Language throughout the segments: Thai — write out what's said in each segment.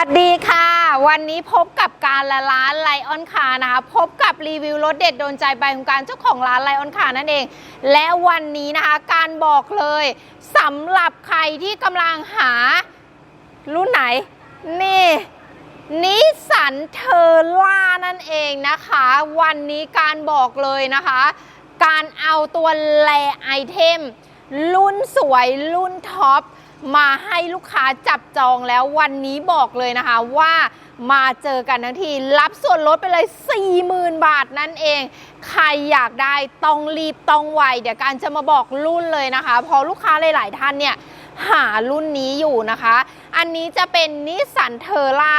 วัสดีค่ะ วันนี้พบกับการละร้านไลออนคานะคะ พบกับรีวิวรถเด็ดโดนใจใบของการเจ้าของร้านไลออนคานั่นเอง และวันนี้นะคะการบอกเลยสำหรับใครที่กำลังหา รุ่นไหน นี่นิสสันเทอร่านั่นเองนะคะ วันนี้การบอกเลยนะคะ การเอาตัวแลไอเทมรุ่นสวยรุ่นท็อป มาให้ลูกค้าจับจองแล้ววันนี้บอกเลยนะคะว่ามาเจอกันทั้งทีรับส่วนลดไปเลย 40,000 บาทนั่นเอง ใครอยากได้ต้องรีบต้องไวเดี๋ยวการจะมาบอกรุ่นเลยนะคะเพอลูกค้าหลาย ๆ ท่านเนี่ยหารุ่นนี้อยู่นะคะ อันนี้จะเป็นนิสสันเทอร่า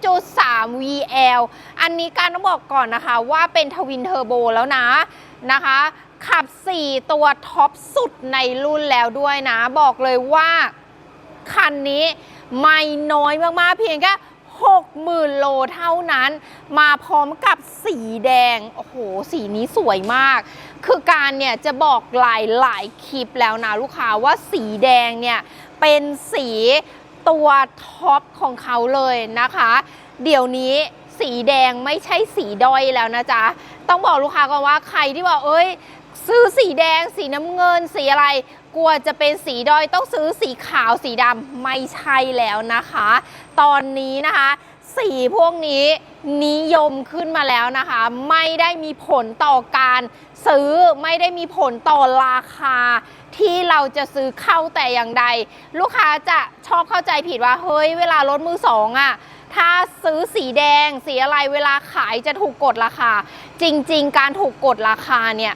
2.3 VL อันนี้การต้องบอกก่อนนะคะว่าเป็นทวินเทอร์โบแล้วนะนะคะ ขับ 4 ตัวท็อปสุดในรุ่นแล้วด้วยนะ บอกเลยว่า คันนี้ไม่น้อยมากๆ เพียงแค่60,000 โลเท่านั้น มาพร้อมกับสีแดง โอ้โห สีนี้สวยมาก คือการเนี่ยจะบอกหลายหลายคลิปแล้วนะลูกค้าว่าสีแดงเนี่ย เป็นสีตัวท็อปของเขาเลยนะคะ เดี๋ยวนี้สีแดงไม่ใช่สีด้อยแล้วนะจ๊ะ ต้องบอกลูกค้าก่อนว่าใครที่บอกเอ้ย ซื้อสีแดง สีน้ำเงิน สีอะไร กลัวจะเป็นสีดอยต้องซื้อสีขาวสีดำไม่ใช่แล้วนะคะ ตอนนี้นะคะ สีพวกนี้นิยมขึ้นมาแล้วนะคะ ไม่ได้มีผลต่อการซื้อไม่ได้มีผลต่อราคาที่เราจะซื้อเข้าแต่อย่างใด ลูกค้าจะชอบเข้าใจผิดว่าเฮ้ยเวลารถมือสองอะ่ะถ้าซื้อสีแดงสีอะไรเวลาขายจะถูกกดราคา จริง ๆ การถูกกดราคาเนี่ย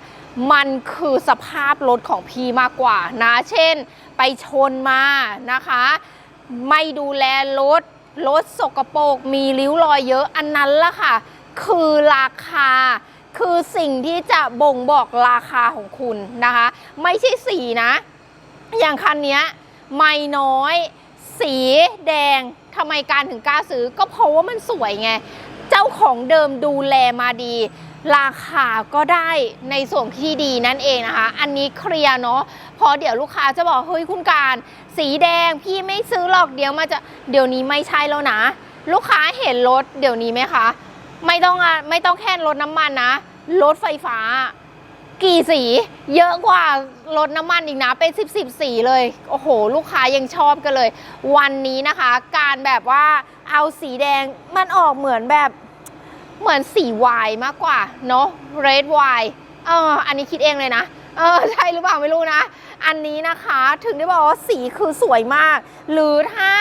มันคือสภาพรถของพี่มากกว่านะ เช่น ไปชนมานะคะ ไม่ดูแลรถ รถสกปรกมีริ้วรอยเยอะอันนั้นละค่ะ คือราคาคือสิ่งที่จะบ่งบอกราคาของคุณนะคะ ไม่ใช่สีนะ อย่างคันนี้ไม่น้อย สีแดงทำไมการถึงกล้าซื้อ ก็เพราะว่ามันสวยไง เจ้าของเดิมดูแลมาดี ราคาก็ได้ในส่วนที่ดีนั่นเองนะคะ อันนี้เคลียร์เนาะเพราะเดี๋ยวลูกค้าจะบอกเฮ้ยคุณการ สีแดงพี่ไม่ซื้อหรอกเดี๋ยวมาจะเดี๋ยวนี้ไม่ใช่แล้วนะ ลูกค้าเห็นรถเดี๋ยวนี้ไหมคะ ไม่ต้องไม่ต้องแค่รถน้ำมันนะรถไฟฟ้า กี่สี เยอะกว่ารถน้ำมันอีกนะ เป็น 10 10สีเลย โอ้โห ลูกค้ายังชอบกันเลย วันนี้นะคะ การแบบว่าเอาสีแดงมันออกเหมือนแบบ เหมือนสีวายมากกว่าเนาะ red wine เอออันนี้คิดเองเลยนะ เออใช่หรือเปล่าไม่รู้นะ อันนี้นะคะถึงได้บอกว่าสีคือสวยมาก หรือถ้า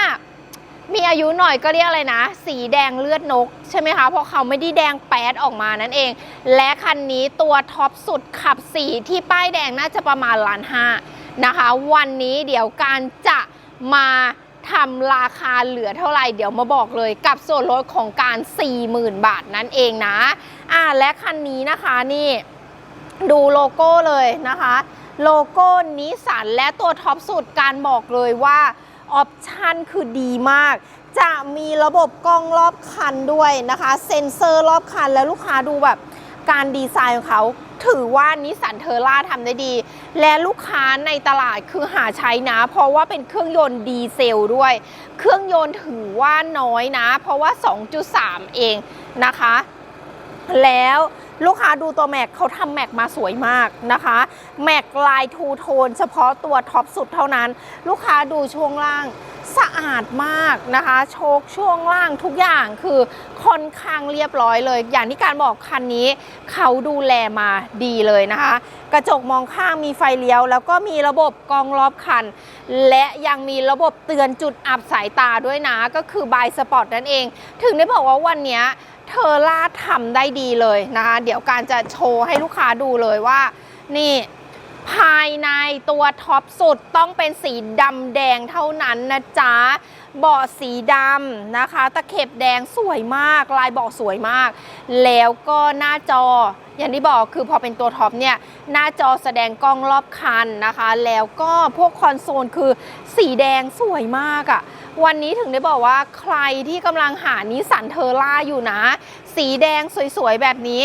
มีอายุหน่อยก็เรียกอะไรนะ สีแดงเลือดนก ใช่ไหมคะ เพราะเขาไม่ได้แดงแป๊ดออกมานั่นเอง และคันนี้ตัวท็อปสุดขับสีที่ป้ายแดงน่าจะประมาณล้านห้านะคะ วันนี้เดี๋ยวการจะมา ทำราคาเหลือเท่าไหร่เดี๋ยวมาบอกเลยกับส่วนลดของการ 40,000 บาทนั่นเองนะอ่าและคันนี้นะคะนี่ดูโลโก้เลยนะคะ โลโก้นิสสันและตัวท็อปสุดการบอกเลยว่าออปชันคือดีมาก จะมีระบบกล้องรอบคันด้วยนะคะ เซ็นเซอร์รอบคันแล้วลูกค้าดูแบบการดีไซน์ของเขา ถือว่านิสสันเทอร่าทำได้ดี และลูกค้าในตลาดคือหาใช้นะ เพราะว่าเป็นเครื่องยนต์ดีเซลด้วย เครื่องยนต์ถือว่าน้อยนะ เพราะว่า 2.3 เองนะคะ แล้ว ลูกค้าดูตัวแม็กเขาทำแม็กมาสวยมากนะคะ แม็กลายทูโทนเฉพาะตัวท็อปสุดเท่านั้น ลูกค้าดูช่วงล่างสะอาดมากนะคะ โชคช่วงล่างทุกอย่างคือค่อนข้างเรียบร้อยเลย อย่างที่การบอกคันนี้เขาดูแลมาดีเลยนะคะ กระจกมองข้างมีไฟเลี้ยว แล้วก็มีระบบกองรอบคัน และยังมีระบบเตือนจุดอับสายตาด้วยนะ ก็คือบายสปอร์ตนั่นเอง ถึงได้บอกว่าวันนี้ เทอร่าทำได้ดีเลยนะคะ เดี๋ยวการจะโชว์ให้ลูกค้าดูเลยว่า นี่ภายในตัวท็อปสุดต้องเป็นสีดำแดงเท่านั้นนะจ๊ะเบาะสีดำนะคะ ตะเข็บแดงสวยมาก ลายเบาะสวยมาก แล้วก็หน้าจอ อย่างที่บอกคือพอเป็นตัวท็อปเนี่ย หน้าจอแสดงกล้องรอบคันนะคะ แล้วก็พวกคอนโซลคือสีแดงสวยมากอะ่ะ วันนี้ถึงได้บอกว่าใครที่กำลังหานิสสันเทอร่าอยู่นะ สีแดงสวยๆ แบบนี้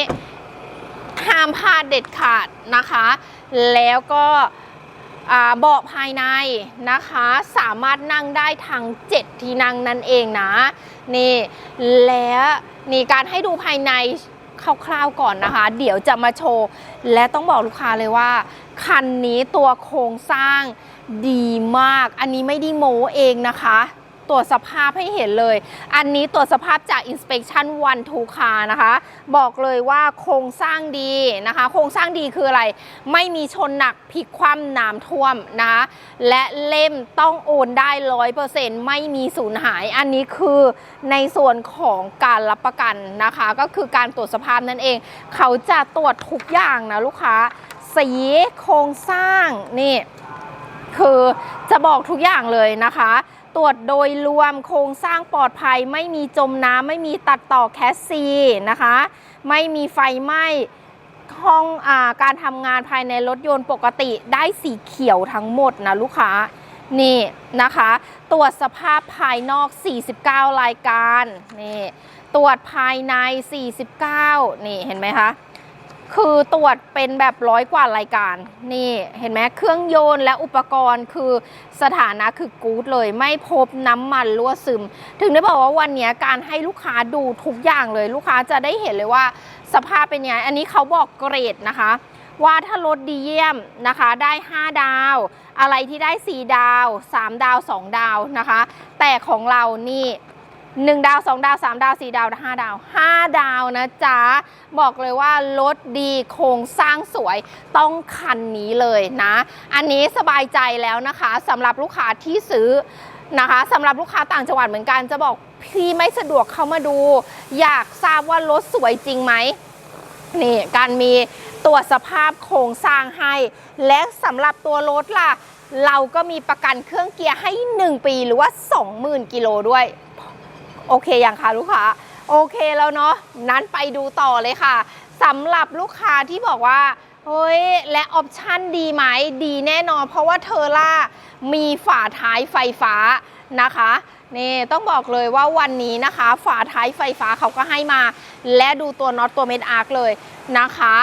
ห้ามพลาดเด็ดขาดนะคะ แล้วก็อ่าเบาะภายในนะคะ สามารถนั่งได้ทั้ง 7 ที่นั่งนั่นเองนะนี่แล้วนี่การให้ดูภายในคร่าวๆก่อนนะคะ เดี๋ยวจะมาโชว์ และต้องบอกลูกค้าเลยว่า คันนี้ตัวโครงสร้างดีมาก อันนี้ไม่ได้โม้เองนะคะ ตรวจสภาพให้เห็นเลย อันนี้ตรวจสภาพจาก Inspection One to Car นะคะ บอกเลยว่าโครงสร้างดีนะคะ โครงสร้างดีคืออะไร ไม่มีชนหนักพลิกคว่ำน้ำท่วมนะคะและเล่มต้องโอนได้ร้อยเปอร์เซ็นต์ไม่มีสูญหาย อันนี้คือในส่วนของการรับประกันนะคะ ก็คือการตรวจสภาพนั่นเอง เขาจะตรวจทุกอย่างนะลูกค้า สีโครงสร้างนี่คือจะบอกทุกอย่างเลยนะคะ ตรวจโดยรวมโครงสร้างปลอดภัย ไม่มีจมน้ำไม่มีตัดต่อแคสซีนะคะ ไม่มีไฟไหม้ห้องอการทำงานภายในรถยนต์ปกติได้สีเขียวทั้งหมดนะลูกค้านี่นะคะ ตรวจสภาพภายนอก 49 รายการนี่ตรวจภายใน 49 นี่เห็นไหมคะ คือตรวจเป็นแบบร้อยกว่ารายการ นี่เห็นไหมเครื่องยนต์และอุปกรณ์คือสถานะคือกู๊ดเลย ไม่พบน้ำมันรั่วซึม ถึงได้บอกว่าวันนี้การให้ลูกค้าดูทุกอย่างเลย ลูกค้าจะได้เห็นเลยว่าสภาพเป็นยังไง อันนี้เขาบอกเกรดนะคะ ว่าถ้ารถดีเยี่ยมนะคะ ได้ 5 ดาว อะไรที่ได้ 4 ดาว 3 ดาว 2 ดาวนะคะ แต่ของเรานี่ 1 ดาว 2 ดาว 3 ดาว 4 ดาว 5 ดาว 5 ดาวนะจ๊ะ บอกเลยว่ารถดีโครงสร้างสวยต้องคันนี้เลยนะ อันนี้สบายใจแล้วนะคะสำหรับลูกค้าที่ซื้อนะคะสำหรับลูกค้าต่างจังหวัดเหมือนกันจะบอกพี่ไม่สะดวกเข้ามาดู อยากทราบว่ารถสวยจริงไหมนี่การมีตรวจสภาพโครงสร้างให้ และสำหรับตัวรถล่ะ เราก็มีประกันเครื่องเกียร์ให้ 1 ปีหรือว่า 20,000 กิโลด้วย โอเคอยังคะลูกค้าโอเคแล้วเนาะนั้นไปดูต่อเลยค่ะสำหรับลูกค้าที่บอกว่าเฮ้ยและออปชั่นดีไหมดีแน่นอน เพราะว่าเทอร่ามีฝาท้ายไฟฟ้านะคะนี่ต้องบอกเลยว่าวันนี้นะคะ ฝาท้ายไฟฟ้าเขาก็ให้มา และดูตัวน็อตตัวเม็ดอาร์คเลยนะคะ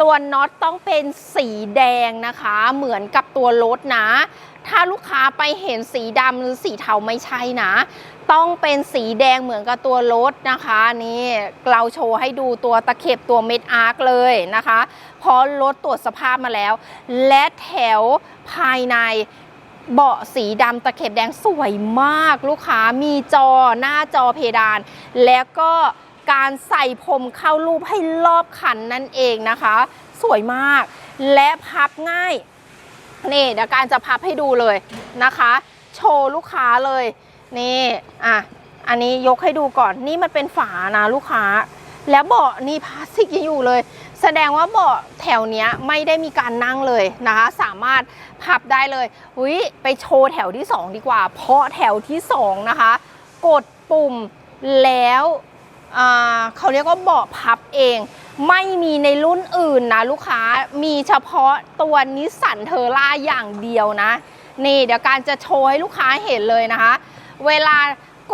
ตัวน็อตต้องเป็นสีแดงนะคะ เหมือนกับตัวรถนะ ถ้าลูกค้าไปเห็นสีดำหรือสีเทาไม่ใช่นะ ต้องเป็นสีแดงเหมือนกับตัวรถนะคะนี่เราโชว์ให้ดูตัวตะเข็บตัวเม็ดอาร์คเลยนะคะเพราะรถตรวจสภาพมาแล้ว และแถวภายในเบาะสีดำตะเข็บแดงสวยมากลูกค้ามีจอหน้าจอเพดาน แล้วก็การใส่พรมเข้ารูปให้รอบคันนั่นเองนะคะ สวยมาก และพับง่าย นี่เดี๋ยวการจะพับให้ดูเลยนะคะ โชว์ลูกค้าเลยนี่อะอันนี้ยกให้ดูก่อนนี่มันเป็นฝานะลูกค้า แล้วเบาะนี่พลาสติกยังอยู่เลย แสดงว่าเบาะแถวเนี้ยไม่ได้มีการนั่งเลยนะคะ สามารถพับได้เลยอุ้ยไปโชว์แถวที่ 2 ดีกว่า เพราะแถวที่ 2 นะคะ กดปุ่มแล้ว เขาเรียกว่าเบาะพับเอง ไม่มีในรุ่นอื่นนะลูกค้ามีเฉพาะตัวนิสสันเทอร่าอย่างเดียวนะ นี่เดี๋ยวการจะโชว์ให้ลูกค้าเห็นเลยนะคะ เวลา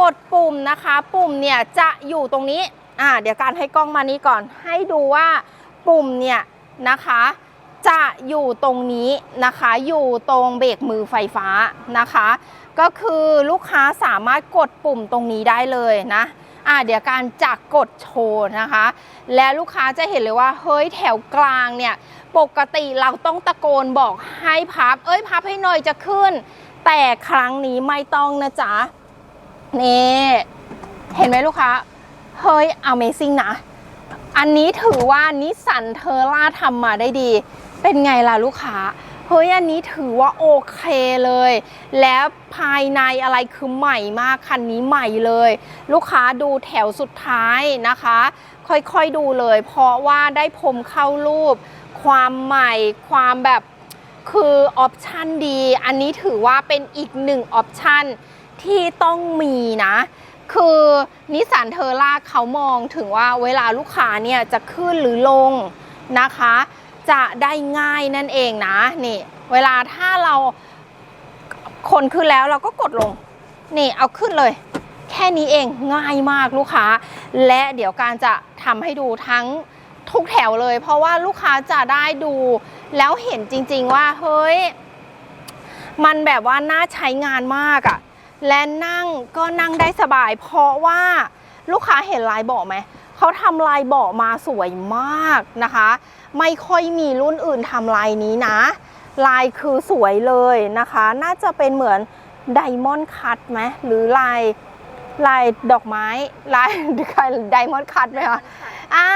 กดปุ่มนะคะ ปุ่มเนี่ยจะอยู่ตรงนี้อ่าเดี๋ยวการให้กล้องมานี้ก่อน ให้ดูว่าปุ่มเนี่ยนะคะจะอยู่ตรงนี้นะคะ อยู่ตรงเบรกมือไฟฟ้านะคะ ก็คือลูกค้าสามารถกดปุ่มตรงนี้ได้เลยนะ อ่าเดี๋ยวการจะกกดโชว์นะคะ และลูกค้าจะเห็นเลยว่าเฮ้ยแถวกลางเนี่ยปกติเราต้องตะโกนบอกให้พับ เอ้ยพับให้หน่อยจะขึ้น แต่ครั้งนี้ไม่ต้องนะจ๊ะนี่เห็นไหมลูกค้าเฮ้ย Amazing นะ อันนี้ถือว่านิสสันเทอร่าทำมาได้ดี เป็นไงล่ะลูกค้า เฮ้ยอันนี้ถือว่าโอเคเลย แล้วภายในอะไรคือใหม่มากคันนี้ใหม่เลย ลูกค้าดูแถวสุดท้ายนะคะ ค่อยๆดูเลย เพราะว่าได้พรมเข้ารูป ความใหม่ความแบบคือออปชันดี อันนี้ถือว่าเป็นอีกหนึ่งออปชันที่ต้องมีนะ คือนิสสันเทอร่าเขามองถึงว่าเวลาลูกค้าเนี่ยจะขึ้นหรือลงนะคะ จะได้ง่ายนั่นเองนะนี่ เวลาถ้าเราคนขึ้นแล้วเราก็กดลง นี่เอาขึ้นเลย แค่นี้เองง่ายมากลูกค้า และเดี๋ยวการจะทำให้ดูทั้งทุกแถวเลย เพราะว่าลูกค้าจะได้ดู แล้วเห็นจริง ๆ ว่าเฮ้ย มันแบบว่าน่าใช้งานมากอะ่ะ และนั่งก็นั่งได้สบาย เพราะว่าลูกค้าเห็นลายเบาะไหม เขาทำลายเบาะมาสวยมากนะคะ ไม่ค่อยมีรุ่นอื่นทำลายนี้นะ ลายคือสวยเลยนะคะ น่าจะเป็นเหมือนไดมอนด์คัตไหมหรือลายลายดอกไม้ลายไดมอนด์คัตไหมคะอ่า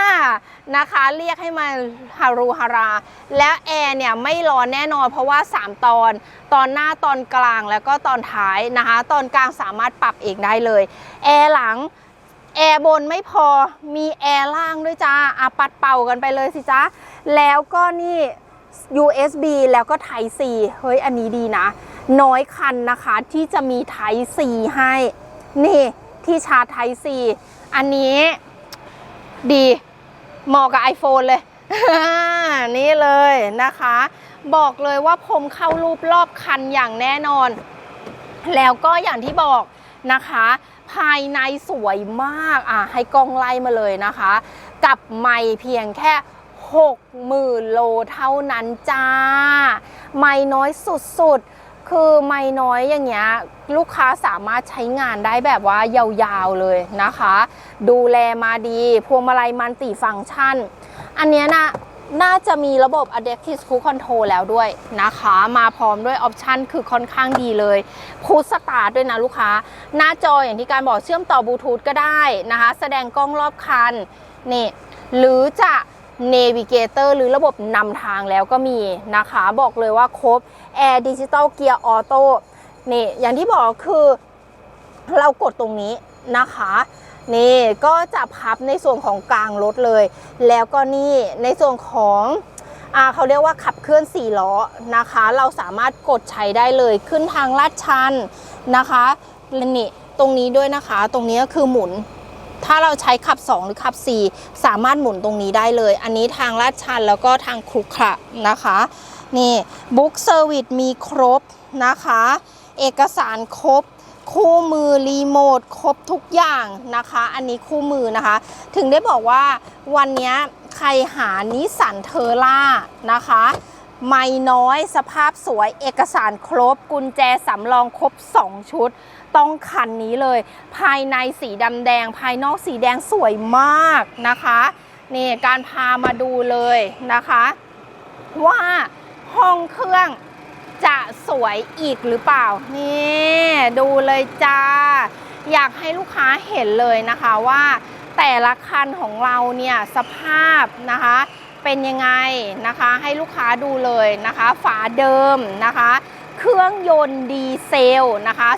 นะคะ เรียกให้มันฮารูฮารา แล้วแอร์เนี่ยไม่ร้อนแน่นอนเพราะว่า 3 ตอน ตอนหน้าตอนกลางแล้วก็ตอนท้ายนะคะ ตอนกลางสามารถปรับเองได้เลย แอร์หลัง แอร์บนไม่พอมีแอร์ล่างด้วยจ้าอาปัดเป่ากันไปเลยสิจ้าแล้วก็นี่ USB แล้วก็ Type C เฮ้ย อันนี้ดีนะ น้อยคันนะคะที่จะมี Type C ให้ นี่ที่ชาร์จ Type C อันนี้ดีเหมาะกับ iPhone เลย นี่เลยนะคะ บอกเลยว่าผมเข้ารูปรอบคันอย่างแน่นอน แล้วก็อย่างที่บอกนะคะ ภายในสวยมากอะให้กล้องไล่มาเลยนะคะ กับไม่เพียงแค่60,000โลเท่านั้นจ้า ไม่น้อยสุดๆ คือไม่น้อยอย่างเงี้ยลูกค้าสามารถใช้งานได้แบบว่ายาวๆเลยนะคะ ดูแลมาดี พวงมาลัยมันติฟังก์ชัน อันเนี้ยนะ น่าจะมีระบบ Adaptive Cruise Control แล้วด้วยนะคะ มาพร้อมด้วยออปชันคือค่อนข้างดีเลยพูดสตาร์ทด้วยนะลูกค้า หน้าจออย่างที่การบอกเชื่อมต่อบลูทูธก็ได้นะคะ แสดงกล้องรอบคันนี่หรือจะ Navigator หรือระบบนำทางแล้วก็มีนะคะ บอกเลยว่าครบ Air Digital Gear Auto นี่อย่างที่บอกคือเรากดตรงนี้นะคะ นี่ก็จะพับในส่วนของกลางรถเลย แล้วก็นี่ในส่วนของอาเขาเรียกว่าขับเคลื่อน4ล้อนะคะ เราสามารถกดใช้ได้เลยขึ้นทางลาดชันนะคะและนี่ตรงนี้ด้วยนะคะ ตรงนี้ก็คือหมุน ถ้าเราใช้ขับ 2 หรือขับ 4 สามารถหมุนตรงนี้ได้เลย อันนี้ทางลาดชันแล้วก็ทางครุขระนะคะ นี่บุ๊กเซอร์วิสมีครบนะคะ เอกสารครบ คู่มือรีโมทครบทุกอย่างนะคะ อันนี้คู่มือนะคะ ถึงได้บอกว่าวันนี้ใครหานิสสันเทอร่านะคะ ไม่น้อยสภาพสวยเอกสารครบ กุญแจสำรองครบ 2 ชุด ต้องคันนี้เลย ภายในสีดำแดง ภายนอกสีแดงสวยมากนะคะนี่การพามาดูเลยนะคะ ว่าห้องเครื่อง จะสวยอีกหรือเปล่า นี่ดูเลยจ้า อยากให้ลูกค้าเห็นเลยนะคะว่าแต่ละคันของเราเนี่ยสภาพนะคะเป็นยังไงนะคะให้ลูกค้าดูเลยนะคะ ฝาเดิมนะคะ เครื่องยนต์ดีเซลนะคะ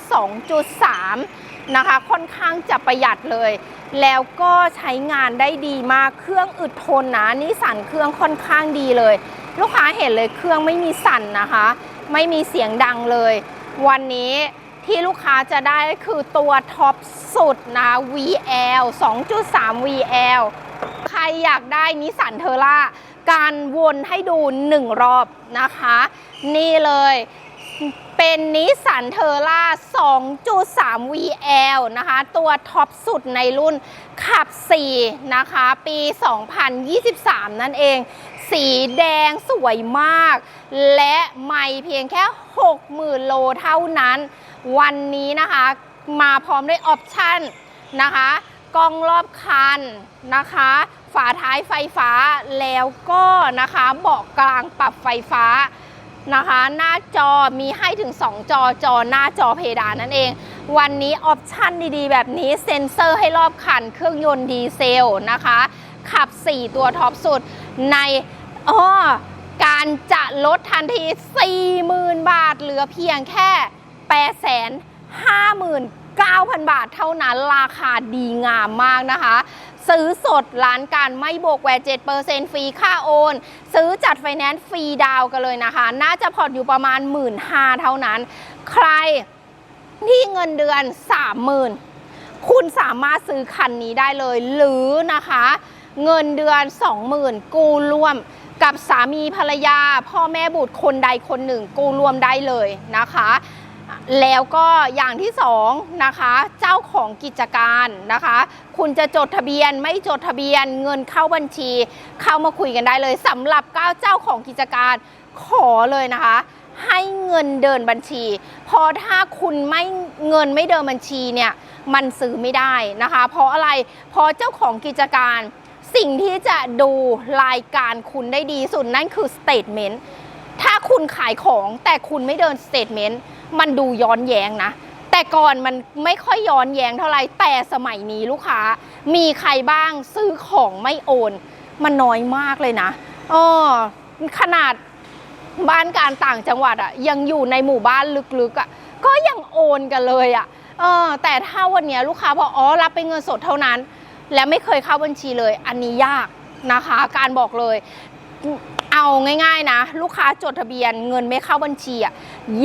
2.3 นะคะ ค่อนข้างจะประหยัดเลย แล้วก็ใช้งานได้ดีมากเครื่องอึดทนนะนิสสันเครื่องค่อนข้างดีเลย ลูกค้าเห็นเลยเครื่องไม่มีสั่นนะคะ ไม่มีเสียงดังเลย วันนี้ที่ลูกค้าจะได้คือตัวท็อปสุดนะ VL 2.3 VL ใครอยากได้นิสสันเทอร่าการวนให้ดูหนึ่งรอบนะคะ นี่เลย เป็นนิสสันเทอร่า 2.3 VL นะคะ ตัวท็อปสุดในรุ่นขับ 4 นะคะ ปี 2023 นั่นเอง สีแดงสวยมาก และไม่เพียงแค่ 60,000 โลเท่านั้น วันนี้นะคะ มาพร้อมด้วยออปชั่นนะคะกล้องรอบคันนะคะ ฝาท้ายไฟฟ้าแล้วก็นะคะเบาะกลางปรับไฟฟ้า นะคะ หน้าจอมีให้ถึง 2 จอจอหน้าจอเพดานนั่นเอง วันนี้ออปชั่นดีๆ แบบนี้เซ็นเซอร์ให้รอบคัน เครื่องยนต์ดีเซลนะคะ ขับ 4 ตัวท็อปสุดในอ้อการจะลดทันที 40,000 บาท เหลือเพียงแค่ 859,000 บาทเท่านั้นราคาดีงามมากนะคะ ซื้อสดร้านการไม่บวกแวด7%ฟรีค่าโอน ซื้อจัดไฟแนนซ์ฟรีดาวกันเลยนะคะ น่าจะผ่อนอยู่ประมาณ 1 5ื่นเท่านั้น ใครที่เงินเดือน 30,000 คุณสามารถซื้อคันนี้ได้เลย หรือนะคะ เงินเดือน 20,000 กู้ร่วมกับสามีภรรยา พ่อแม่บุตรคนใดคนหนึ่งกู้ร่วมได้เลยนะคะ แล้วก็อย่างที่สองนะคะ เจ้าของกิจการนะคะ คุณจะจดทะเบียนไม่จดทะเบียนเงินเข้าบัญชี เข้ามาคุยกันได้เลยสำหรับเก้าเจ้าของกิจการขอเลยนะคะ ให้เงินเดินบัญชีเพราะถ้าคุณไม่เงินไม่เดินบัญชีเนี่ยมันซื้อไม่ได้นะคะ เพราะอะไรเพราะเจ้าของกิจการสิ่งที่จะดูรายการคุณได้ดีสุดนั่นคือสเตทเมนต์ถ้าคุณขายของแต่คุณไม่เดินสเตทเมนต์ มันดูย้อนแย้งนะ แต่ก่อนมันไม่ค่อยย้อนแย้งเท่าไหร่แต่สมัยนี้ลูกค้า มีใครบ้างซื้อของไม่โอน มันน้อยมากเลยนะอ๋อขนาดบ้านการต่างจังหวัดอะยังอยู่ในหมู่บ้านลึกๆอะก็ยังโอนกันเลยอะเออแต่ถ้าวันนี้ลูกค้าบอกอ๋อรับเป็นเงินสดเท่านั้น และไม่เคยเข้าบัญชีเลย อันนี้ยากนะคะ การบอกเลย เอาง่าย ๆ นะ ลูกค้าจดทะเบียนเงินไม่เข้าบัญชีอะ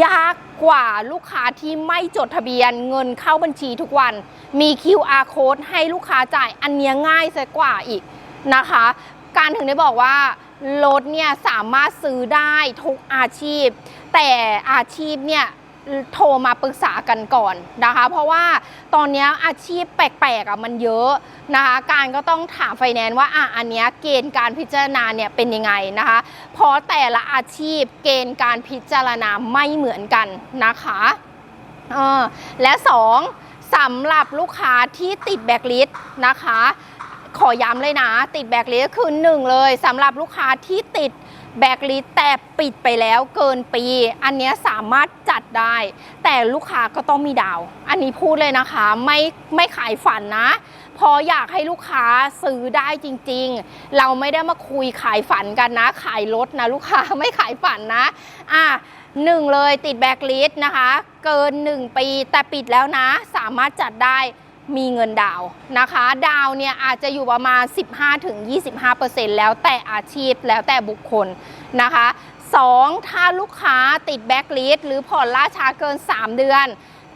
ยากกว่าลูกค้าที่ไม่จดทะเบียนเงินเข้าบัญชีทุกวัน มี QR code ให้ลูกค้าจ่ายอันเนี้ยง่ายซะกว่าอีกนะคะ การถึงได้บอกว่ารถเนี่ยสามารถซื้อได้ทุกอาชีพ แต่อาชีพเนี่ย โทรมาปรึกษากันก่อนนะคะ เพราะว่าตอนนี้อาชีพแปลกๆอะมันเยอะนะคะ การก็ต้องถามไฟแนนซ์ว่าอะอันเนี้ยเกณฑ์การพิจารณาเนี่ยเป็นยังไงนะคะ เพราะแต่ละอาชีพเกณฑ์การพิจารณาไม่เหมือนกันนะคะเออและสองสำหรับลูกค้าที่ติดแบ็กลิสต์นะคะ ขอย้ำเลยนะ ติดแบ็กลิสต์คือหนึ่งเลยสำหรับลูกค้าที่ติด แบ็กลิสต์แต่ปิดไปแล้วเกินปี อันนี้สามารถจัดได้ แต่ลูกค้าก็ต้องมีดาว อันนี้พูดเลยนะคะ ไม่ไม่ขายฝันนะ พออยากให้ลูกค้าซื้อได้จริง ๆ เราไม่ได้มาคุยขายฝันกันนะ ขายรถนะลูกค้าไม่ขายฝันนะอะหนึ่งเลยติดแบ็กลิสต์นะคะ เกิน 1 ปีแต่ปิดแล้วนะ สามารถจัดได้ มีเงินดาวนะคะ ดาวเนี่ยอาจจะอยู่ประมาณ 15-25%แล้วแต่อาชีพแล้วแต่บุคคลนะคะ 2. ถ้าลูกค้าติดแบ็กลิสหรือผ่อนล่าช้าเกิน 3 เดือน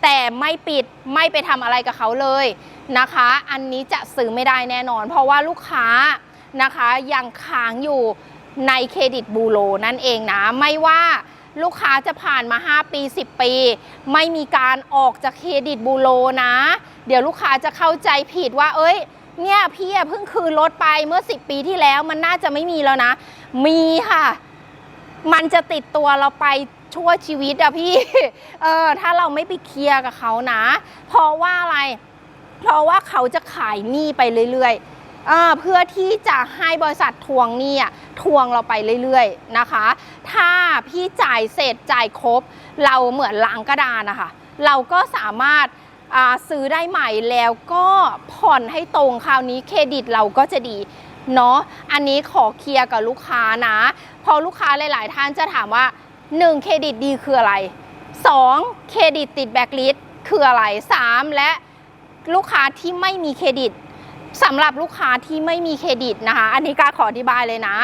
แต่ไม่ปิดไม่ไปทำอะไรกับเขาเลยนะคะ อันนี้จะซื้อไม่ได้แน่นอน เพราะว่าลูกค้านะคะยังค้างอยู่ในเครดิตบูโรนั่นเองนะ ไม่ว่า ลูกค้าจะผ่านมา 5 ปี 10 ปี ไม่มีการออกจากเครดิตบูโรนะ เดี๋ยวลูกค้าจะเข้าใจผิดว่า เอ้ย เนี่ยพี่เพิ่งคืนรถไปเมื่อ 10 ปีที่แล้วมันน่าจะไม่มีแล้วนะ มีค่ะ มันจะติดตัวเราไปชั่วชีวิตอะพี่ เออ ถ้าเราไม่ไปเคลียร์กับเขานะ เพราะว่าอะไร เพราะว่าเขาจะขายหนี้ไปเรื่อยๆ เเพื่อที่จะให้บริษัททวงหนี้ทวงเราไปเรื่อยๆนะคะ ถ้าพี่จ่ายเสร็จจ่ายครบ เราเหมือนล้างกระดานนะคะเราก็สามารถซื้อได้ใหม่แล้วก็ผ่อนให้ตรงคราวนี้เครดิตเราก็จะดีเนาะอันนี้ขอเคลียร์กับลูกค้านะเพอลูกค้าหลาย ๆ ท่านจะถามว่า 1 เครดิตดีคืออะไร 2 เครดิตติดแบ็กลิสคืออะไร 3 และลูกค้าที่ไม่มีเครดิต สำหรับลูกค้าที่ไม่มีเครดิตนะคะ อันนี้การขออธิบายเลยนะ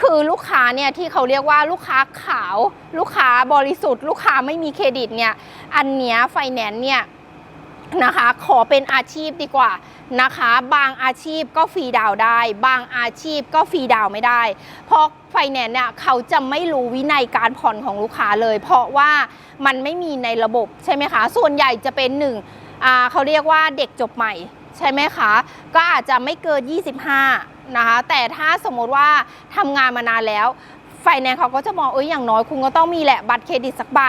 คือลูกค้าเนี่ยที่เขาเรียกว่าลูกค้าขาว ลูกค้าบริสุทธิ์ ลูกค้าไม่มีเครดิตเนี่ย อันเนี้ยไฟแนนซ์เนี่ยนะคะขอเป็นอาชีพดีกว่านะคะ บางอาชีพก็ฟรีดาวได้ บางอาชีพก็ฟรีดาวไม่ได้ เพราะไฟแนนซ์เนี่ยเขาจะไม่รู้วินัยการผ่อนของลูกค้าเลย เพราะว่ามันไม่มีในระบบใช่ไหมคะ ส่วนใหญ่จะเป็นหนึ่งเขาเรียกว่าเด็กจบใหม่ ใช่ไหมคะ ก็อาจจะไม่เกิน 25 นะคะ แต่ถ้าสมมติว่าทำงานมานานแล้วไฟแนนซ์เขาก็จะมองเอ้ยอย่างน้อยคุณก็ต้องมีแหละบัตรเครดิตสักใบ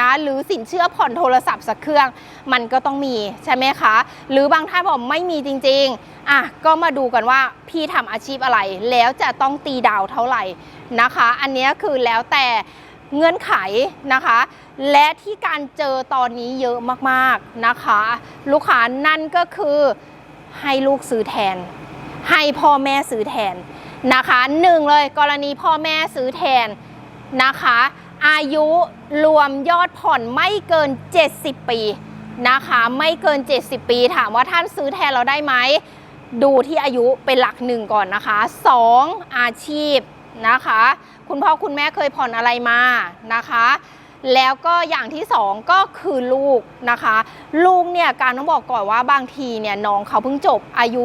นะหรือสินเชื่อผ่อนโทรศัพท์สักเครื่อง มันก็ต้องมีใช่ไหมคะ หรือบางท่านบอกไม่มีจริงๆอะก็มาดูกันว่าพี่ทำอาชีพอะไร แล้วจะต้องตีดาวเท่าไหร่นะคะ อันนี้คือแล้วแต่เงื่อนไขนะคะ และที่การเจอตอนนี้เยอะมากๆนะคะ ลูกค้านั่นก็คือให้ลูกซื้อแทน ให้พ่อแม่ซื้อแทนนะคะหนึ่งเลยกรณีพ่อแม่ซื้อแทนนะคะ อายุรวมยอดผ่อนไม่เกิน 70 ปีนะคะไม่เกิน 70 ปี ถามว่าท่านซื้อแทนเราได้ไหมดูที่อายุเป็นหลักหนึ่งก่อนนะคะ 2. อาชีพนะคะ คุณพ่อคุณแม่เคยผ่อนอะไรมานะคะ แล้วก็อย่างที่สองก็คือลูกนะคะ ลูกเนี่ยการต้องบอกก่อนว่าบางทีเนี่ยน้องเขาเพิ่งจบอายุ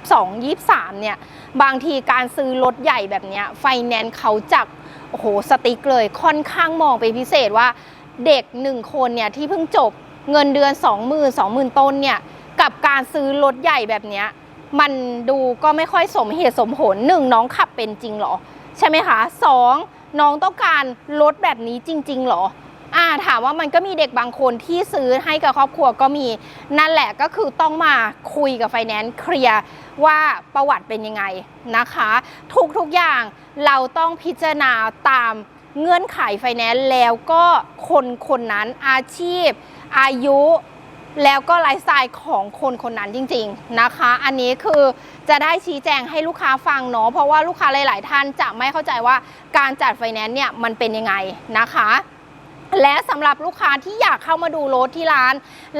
22 23เนี่ยบางทีการซื้อรถใหญ่แบบเนี้ยไฟแนนซ์เขาจักโอ้โหสติ๊กเลยค่อนข้างมองเป็นพิเศษว่าเด็กหนึ่งคนเนี่ยที่เพิ่งจบเงินเดือน 20,000 20,000 ต้นเนี่ยกับการซื้อรถใหญ่แบบเนี้ยมันดูก็ไม่ค่อยสมเหตุสมผลหนึ่งน้องขับเป็นจริงหรอ ใช่ไหมคะสอง น้องต้องการรถแบบนี้จริง ๆ หรออ่าถามว่ามันก็มีเด็กบางคนที่ซื้อให้กับครอบครัวก็มีนั่นแหละก็คือต้องมาคุยกับไฟแนนซ์เคลียร์ว่าประวัติเป็นยังไงนะคะ ทุกๆอย่างเราต้องพิจารณาตามเงื่อนไขไฟแนนซ์แล้วก็คนคนนั้นอาชีพ อายุแล้วก็ไลฟ์สไตล์ของคนคนนั้นจริง ๆนะคะ อันนี้คือ จะได้ชี้แจงให้ลูกค้าฟังเนาะเพราะว่าลูกค้าหลาย ๆ ท่านจะไม่เข้าใจว่าการจัดไฟแนนซ์เนี่ยมันเป็นยังไงนะคะและสำหรับลูกค้าที่อยากเข้ามาดูรถที่ร้าน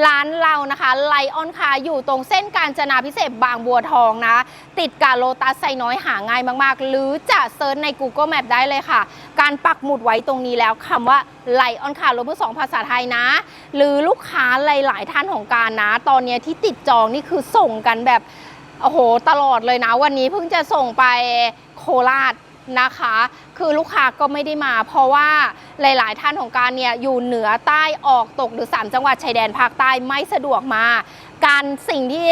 ร้านเรานะคะไลออนคาอยู่ตรงเส้นการจนาพิเศษบางบัวทองนะ ติดกับโลตัสไซน้อยหาง่ายมากๆ หรือจะเซิร์ชใน Google Map ได้เลยค่ะ การปักหมุดไว้ตรงนี้แล้วคำว่าไลออนคารถมือสองภาษาไทยนะ หรือลูกค้าหลาย ๆ ท่านของการนะ ตอนนี้ที่ติดจองนี่คือส่งกันแบบ โอ้โห ตลอดเลยนะ วันนี้เพิ่งจะส่งไปโคราชนะคะ คือลูกค้าก็ไม่ได้มา เพราะว่าหลาย ๆ ท่านของการเนี่ยอยู่เหนือใต้ออกตกหรือ3จังหวัดชายแดนภาคใต้ไม่สะดวกมา การสิ่งที่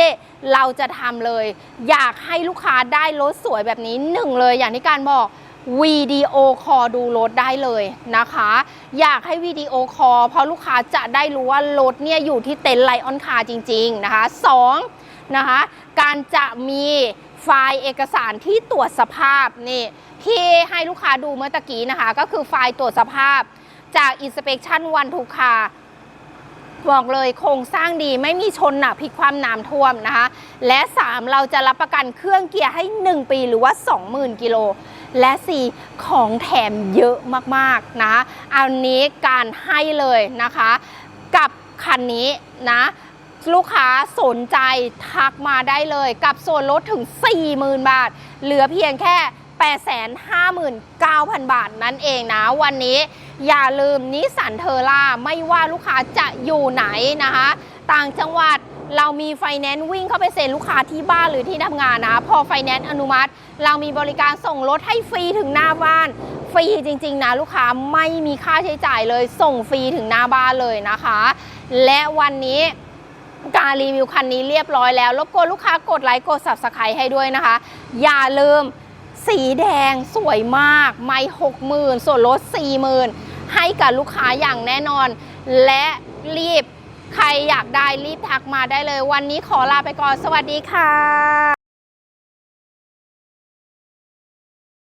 เราจะทำเลย อยากให้ลูกค้าได้รถสวยแบบนี้หนึ่งเลยอย่างที่การบอกวิดีโอคอลดูรถได้เลยนะคะ อยากให้วิดีโอคอลเพราะลูกค้าจะได้รู้ว่ารถเนี่ยอยู่ที่เต็นท์ไลออนคาจริง ๆ นะคะสอง นะคะ การจะมีไฟล์เอกสารที่ตรวจสภาพนี่ที่ให้ลูกค้าดูเมื่อตะกี้นะคะ ก็คือไฟล์ตรวจสภาพจาก Inspection One to Car บอกเลยโครงสร้างดีไม่มีชนหนักพลิกความน้ำท่วมนะคะ และ 3 เราจะรับประกันเครื่องเกียร์ให้ 1 ปีหรือว่า 20,000 กิโล และ 4 ของแถมเยอะมากๆนะอันนี้การให้เลยนะคะ กับคันนี้นะ ลูกค้าสนใจทักมาได้เลยกับส่วนลดถึง 40,000 บาท เหลือเพียงแค่ 859,000 บาทนั่นเองนะ วันนี้อย่าลืมนิสสันเทอร่าไม่ว่าลูกค้าจะอยู่ไหนนะคะ ต่างจังหวัดเรามีไฟแนนซ์วิ่งเข้าไปเซ็นลูกค้าที่บ้านหรือที่ทำงานนะ พอไฟแนนซ์อนุมัติ เรามีบริการส่งรถให้ฟรีถึงหน้าบ้าน ฟรีจริงๆนะลูกค้าไม่มีค่าใช้จ่ายเลยส่งฟรีถึงหน้าบ้านเลยนะคะ และวันนี้ การรีวิวคันนี้เรียบร้อยแล้วรบกวนลูกค้ากดไลค์กด subscribe ให้ด้วยนะคะ อย่าลืมสีแดงสวยมาก ไม่หกหมื่นส่วนลดสี่หมื่นให้กับลูกค้าอย่างแน่นอน และรีบใครอยากได้รีบทักมาได้เลย วันนี้ขอลาไปก่อน สวัสดีค่ะ